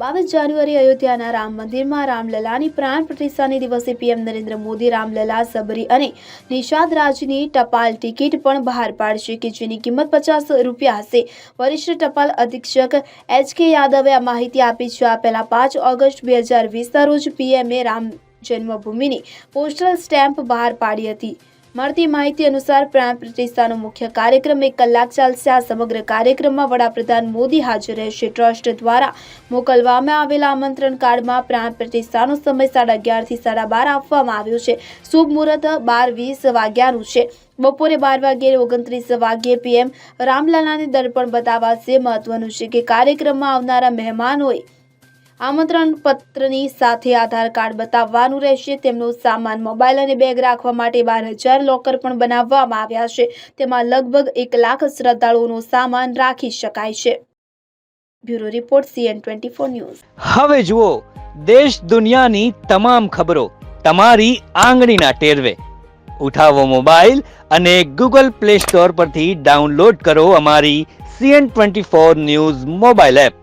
બાવીસ જાન્યુઆરી અયોધ્યાના રામ મંદિરમાં રામલલાની પ્રાણ પ્રતિષ્ઠાને દિવસે પીએમ નરેન્દ્ર મોદી રામલલા, સબરી અને નિષાદ રાજની ટપાલ ટિકિટ પણ બહાર પાડશે કે જેની કિંમત પચાસ રૂપિયા હશે. વરિષ્ઠ ટપાલ અધિક્ષક એચ કે યાદવે આ માહિતી આપી છે. આ પહેલા પાંચ ઓગસ્ટ બે હજાર વીસના રોજ પીએમએ રામ જન્મભૂમિની પોસ્ટલ સ્ટેમ્પ બહાર પાડી હતી. મળતી માહિતી અનુસાર પ્રાણ પ્રતિષ્ઠાનો મુખ્ય કાર્યક્રમ એક કલાક ચાલશે. આ સમગ્ર કાર્યક્રમમાં વડાપ્રધાન મોદી હાજર રહેશે. ટ્રસ્ટ દ્વારા મોકલવામાં આવેલા આમંત્રણ કાર્ડમાં પ્રાણ પ્રતિષ્ઠાનો સમય સાડા અગિયારથી સાડા બાર આપવામાં આવ્યો છે. શુભ મુહૂર્ત બાર વીસ વાગ્યાનું છે. બપોરે બાર વાગ્યે ઓગણત્રીસ વાગ્યે પીએમ રામલાલાને દર્પણ બતાવાશે. મહત્વનું છે કે કાર્યક્રમમાં આવનારા મહેમાનોએ આમંત્રણ પત્રની સાથે આધાર કાર્ડ બતાવવાનું રહેશે. તેમનો સામાન, મોબાઈલ અને બેગ રાખવા માટે બાર હજાર લોકર પણ બનાવવામાં આવ્યા છે. તેમાં લગભગ એક લાખ શ્રદ્ધાળુઓનો સામાન રાખી શકાય છે. Bureau report, CN twenty four news. હવે જુઓ, દેશ દુનિયાની તમામ ખબરો તમારી આંગળીના ટેરવે. ઉઠાવો મોબાઈલ અને ગૂગલ પ્લે સ્ટોર પરથી ડાઉનલોડ કરો અમારી CN twenty four news mobile app.